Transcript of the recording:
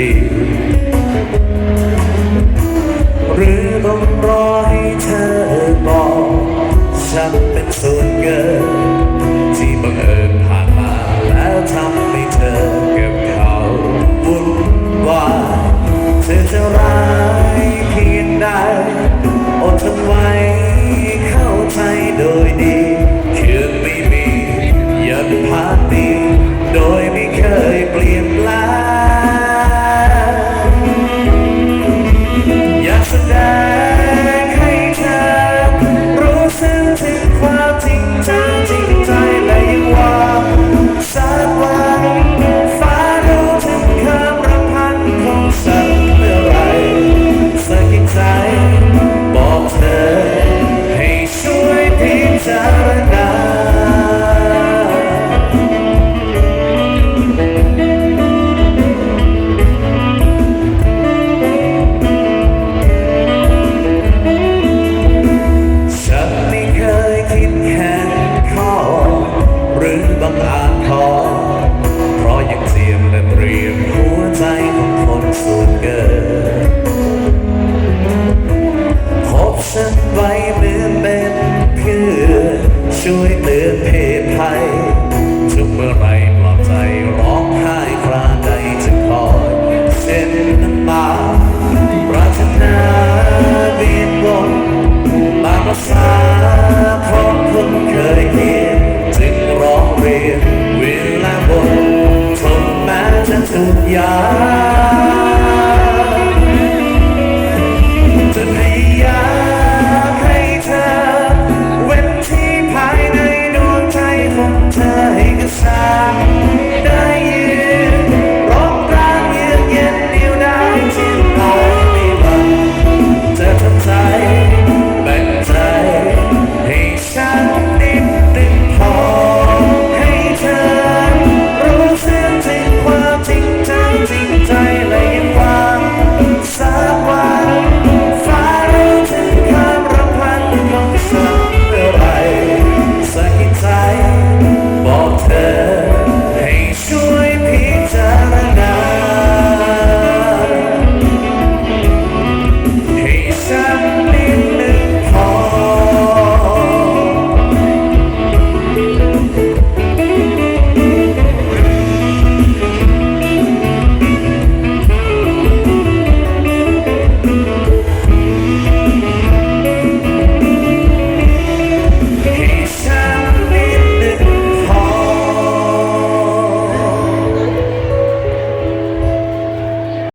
ทีหรือต้องรอให้เธอบอก ฉันเป็นส่วนเกิน เกินพบฉันไว้เหมือนเป็นเพื่อช่วยเตือนเพศภัยทุกเมื่อไรปลอบใจร้องไห้คราใดจะคอยเส้นน้ำตาปรารถนาเบียดบนตามภาษาของคนเคยเขียนจึงร้องเรียนเวลาบนทนแม้จะทุกอย่า